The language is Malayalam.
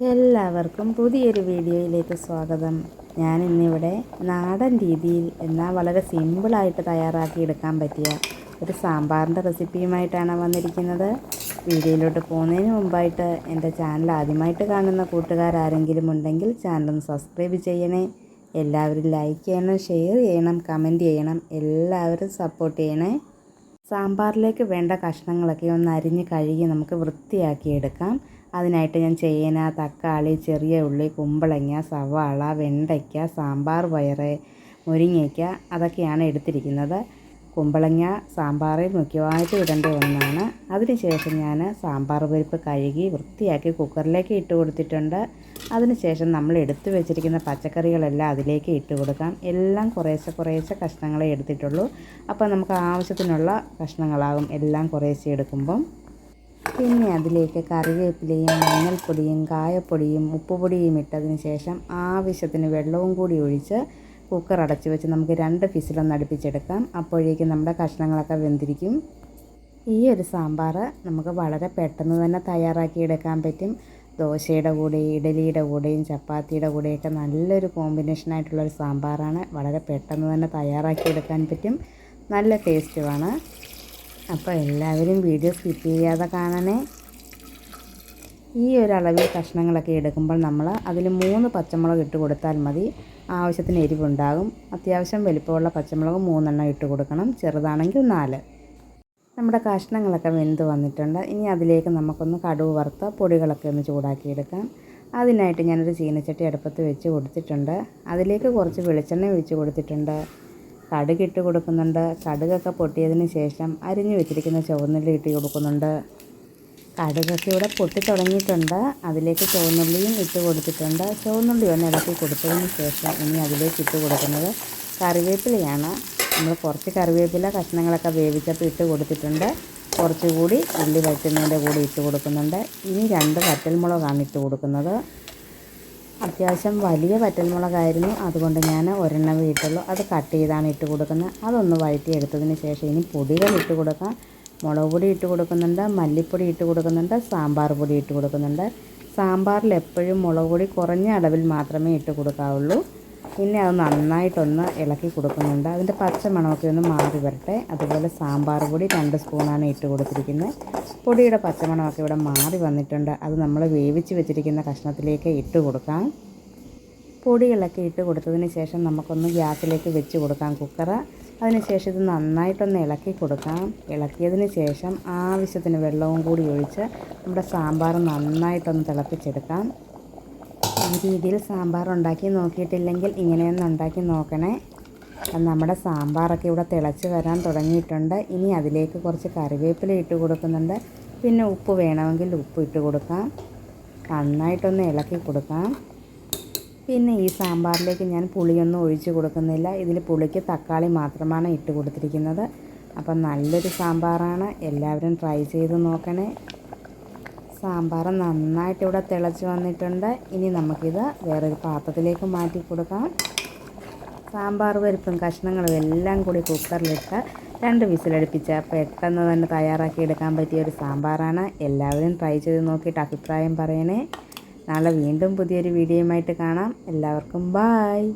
എല്ലാവർക്കും പുതിയൊരു വീഡിയോയിലേക്ക് സ്വാഗതം. ഞാൻ ഇന്നിവിടെ നാടൻ രീതിയിൽ എന്നാൽ വളരെ സിമ്പിളായിട്ട് തയ്യാറാക്കി എടുക്കാൻ പറ്റിയ ഒരു സാമ്പാറിന്റെ റെസിപ്പിയുമായിട്ടാണ് വന്നിരിക്കുന്നത്. വീഡിയോയിലോട്ട് പോകുന്നതിന് മുമ്പായിട്ട് എന്റെ ചാനൽ ആദ്യമായിട്ട് കാണുന്ന കൂട്ടുകാരാരെങ്കിലും ഉണ്ടെങ്കിൽ ചാനൽ സബ്സ്ക്രൈബ് ചെയ്യണേ. എല്ലാവരും ലൈക്ക് ചെയ്യണം ഷെയർ ചെയ്യണം കമന്റ് ചെയ്യണം എല്ലാവരും സപ്പോർട്ട് ചെയ്യണേ. സാമ്പാറിലേക്ക് വേണ്ട കഷ്ണങ്ങളൊക്കെ ഒന്ന് അരിഞ്ഞ് കഴുകി നമുക്ക് വൃത്തിയാക്കി എടുക്കാം. അതിനായിട്ട് ഞാൻ ചേന തക്കാളി ചെറിയ ഉള്ളി കുമ്പളങ്ങ സവാള വെണ്ടയ്ക്ക സാമ്പാർ വയറ് മുരിങ്ങയ്ക്ക അതൊക്കെയാണ് എടുത്തിരിക്കുന്നത്. കുമ്പളങ്ങ സാമ്പാറിൽ മുഖ്യമായിട്ട് ഇടേണ്ട ഒന്നാണ്. അതിനുശേഷം ഞാൻ സാമ്പാർ പരിപ്പ് കഴുകി വൃത്തിയാക്കി കുക്കറിലേക്ക് ഇട്ട് കൊടുത്തിട്ടുണ്ട്. അതിനുശേഷം നമ്മൾ എടുത്തു വെച്ചിരിക്കുന്ന പച്ചക്കറികളെല്ലാം അതിലേക്ക് ഇട്ട് കൊടുക്കാം. എല്ലാം കുറേശ്ശെ കുറേശ്ശെ കഷ്ണങ്ങളെ എടുത്തിട്ടുള്ളൂ. അപ്പോൾ നമുക്ക് ആവശ്യത്തിനുള്ള കഷ്ണങ്ങളാകും. എല്ലാം കുറേശ്ശെ എടുക്കുമ്പം പിന്നെ അതിലേക്ക് കറിവേപ്പിലയും മഞ്ഞൾപ്പൊടിയും കായപ്പൊടിയും ഉപ്പുപൊടിയും ഇട്ടതിന് ശേഷം ആവശ്യത്തിന് വെള്ളവും കൂടി ഒഴിച്ച് കുക്കർ അടച്ച് വെച്ച് നമുക്ക് രണ്ട് ഫിസിലൊന്ന് അടുപ്പിച്ചെടുക്കാം. അപ്പോഴേക്കും നമ്മുടെ കഷ്ണങ്ങളൊക്കെ വെന്തിരിക്കും. ഈ ഒരു സാമ്പാർ നമുക്ക് വളരെ പെട്ടെന്ന് തന്നെ തയ്യാറാക്കിയെടുക്കാൻ പറ്റും. ദോശയുടെ കൂടെ ഇഡലിയുടെ കൂടെയും ചപ്പാത്തിയുടെ കൂടെയൊക്കെ നല്ലൊരു കോമ്പിനേഷനായിട്ടുള്ളൊരു സാമ്പാറാണ്. വളരെ പെട്ടെന്ന് തന്നെ തയ്യാറാക്കിയെടുക്കാൻ പറ്റും. നല്ല ടേസ്റ്റുമാണ് അപ്പോൾ എല്ലാവരും വീഡിയോ സ്കിപ്പ് ചെയ്യാതെ കാണണേ. ഈ ഒരു അളവിൽ കഷ്ണങ്ങളൊക്കെ എടുക്കുമ്പോൾ നമ്മൾ അതിൽ മൂന്ന് പച്ചമുളക് ഇട്ട് കൊടുത്താൽ മതി. ആവശ്യത്തിന് എരിവുണ്ടാകും. അത്യാവശ്യം വലിപ്പമുള്ള പച്ചമുളക് മൂന്നെണ്ണം ഇട്ട് കൊടുക്കണം. ചെറുതാണെങ്കിൽ നാല്. നമ്മുടെ കഷ്ണങ്ങളൊക്കെ വെന്ത് വന്നിട്ടുണ്ട്. ഇനി അതിലേക്ക് നമുക്കൊന്ന് കടുവ് വറുത്ത പൊടികളൊക്കെ ഒന്ന് ചൂടാക്കിയെടുക്കാം. അതിനായിട്ട് ഞാനൊരു ചീനച്ചട്ടി അടുപ്പത്ത് വെച്ച് കൊടുത്തിട്ടുണ്ട്. അതിലേക്ക് കുറച്ച് വെളിച്ചെണ്ണ ഒഴിച്ച് കൊടുത്തിട്ടുണ്ട്. കടുക് ഇട്ട് കൊടുക്കുന്നുണ്ട്. കടുകൊക്കെ പൊട്ടിയതിന് ശേഷം അരിഞ്ഞു വെച്ചിരിക്കുന്ന ചുവന്നുള്ളി ഇട്ട് കൊടുക്കുന്നുണ്ട്. കടുകൊക്കെ ഇവിടെ പൊട്ടി തുടങ്ങിയിട്ടുണ്ട്. അതിലേക്ക് ചുവന്നുള്ളിയും ഇട്ട് കൊടുത്തിട്ടുണ്ട്. ചുവന്നുള്ളി ഒന്ന് ഇളക്കി കൊടുത്തതിന് ശേഷം ഇനി അതിലേക്ക് ഇട്ട് കൊടുക്കുന്നത് കറിവേപ്പിലയാണ്. നമ്മൾ കുറച്ച് കറിവേപ്പില കഷ്ണങ്ങളൊക്കെ വേവിച്ചപ്പോൾ ഇട്ട് കൊടുത്തിട്ടുണ്ട്. കുറച്ചുകൂടി ഉള്ളി വറ്റുന്നതിന്റെ കൂടി ഇട്ട് കൊടുക്കുന്നുണ്ട്. ഇനി രണ്ട് വറ്റൽമുളകാണ് ഇട്ട് കൊടുക്കുന്നത്. അത്യാവശ്യം വലിയ വറ്റൽമുളകായിരുന്നു. അതുകൊണ്ട് ഞാൻ ഒരെണ്ണം ഇട്ടുള്ളൂ. അത് കട്ട് ചെയ്താണ് ഇട്ട് കൊടുക്കുന്നത്. അതൊന്ന് വഴറ്റി എടുത്തതിന് ശേഷം ഇനി പൊടികൾ ഇട്ട് കൊടുക്കാം. മുളക് പൊടി ഇട്ട് കൊടുക്കുന്നുണ്ട്. മല്ലിപ്പൊടി ഇട്ട് കൊടുക്കുന്നുണ്ട്. സാമ്പാർ പൊടി ഇട്ട് കൊടുക്കുന്നുണ്ട്. സാമ്പാറിൽ എപ്പോഴും മുളക് പൊടി കുറഞ്ഞ അളവിൽ മാത്രമേ ഇട്ട് കൊടുക്കാവുള്ളൂ. പിന്നെ അത് നന്നായിട്ടൊന്ന് ഇളക്കി കൊടുക്കുന്നുണ്ട്. അതിന്റെ പച്ച മണമൊക്കെ ഒന്ന് മാറി വരട്ടെ. അതുപോലെ സാമ്പാർ പൊടി രണ്ട് സ്പൂണാണ് ഇട്ട് കൊടുത്തിരിക്കുന്നത്. പൊടിയുടെ പച്ചമണമൊക്കെ ഇവിടെ മാറി വന്നിട്ടുണ്ട്. അത് നമ്മൾ വേവിച്ച് വെച്ചിരിക്കുന്ന കഷ്ണത്തിലേക്ക് ഇട്ട് കൊടുക്കാം. പൊടികളൊക്കെ ഇട്ട് കൊടുത്തതിന് ശേഷം നമുക്കൊന്ന് ഗ്യാസിലേക്ക് വെച്ച് കൊടുക്കാം കുക്കറ്. അതിനുശേഷം ഇത് നന്നായിട്ടൊന്ന് ഇളക്കി കൊടുക്കാം. ഇളക്കിയതിന് ശേഷം ആവശ്യത്തിന് വെള്ളവും കൂടി ഒഴിച്ച് നമ്മുടെ സാമ്പാർ നന്നായിട്ടൊന്ന് തിളപ്പിച്ചെടുക്കാം. ഈ രീതിയിൽ സാമ്പാർ ഉണ്ടാക്കി നോക്കിയിട്ടില്ലെങ്കിൽ ഇങ്ങനെയൊന്ന് ഉണ്ടാക്കി നോക്കണേ. നമ്മുടെ സാമ്പാറൊക്കെ ഇവിടെ തിളച്ച് വരാൻ തുടങ്ങിയിട്ടുണ്ട്. ഇനി അതിലേക്ക് കുറച്ച് കറിവേപ്പില ഇട്ട് കൊടുക്കുന്നുണ്ട്. പിന്നെ ഉപ്പ് വേണമെങ്കിൽ ഉപ്പ് ഇട്ട് കൊടുക്കാം. നന്നായിട്ടൊന്ന് ഇളക്കി കൊടുക്കാം. പിന്നെ ഈ സാമ്പാറിലേക്ക് ഞാൻ പുളിയൊന്നും ഒഴിച്ച് കൊടുക്കുന്നില്ല. ഇതിൽ പുളിക്ക് തക്കാളി മാത്രമാണ് ഇട്ട് കൊടുത്തിരിക്കുന്നത്. അപ്പം നല്ലൊരു സാമ്പാറാണ്. എല്ലാവരും ട്രൈ ചെയ്ത് നോക്കണേ. സാമ്പാർ നന്നായിട്ട് ഇവിടെ തിളച്ച് വന്നിട്ടുണ്ട്. ഇനി നമുക്കിത് വേറൊരു പാത്രത്തിലേക്ക് മാറ്റി കൊടുക്കാം. സാമ്പാർ പരിപ്പും കഷ്ണങ്ങളും എല്ലാം കൂടി കുക്കറിലിട്ട് രണ്ട് വിസിലടുപ്പിച്ച് പെട്ടെന്ന് തന്നെ തയ്യാറാക്കി എടുക്കാൻ പറ്റിയ ഒരു സാമ്പാറാണ്. എല്ലാവരും ട്രൈ ചെയ്ത് നോക്കിയിട്ട് അഭിപ്രായം പറയണേ. നാളെ വീണ്ടും പുതിയൊരു വീഡിയോയുമായിട്ട് കാണാം. എല്ലാവർക്കും ബായ്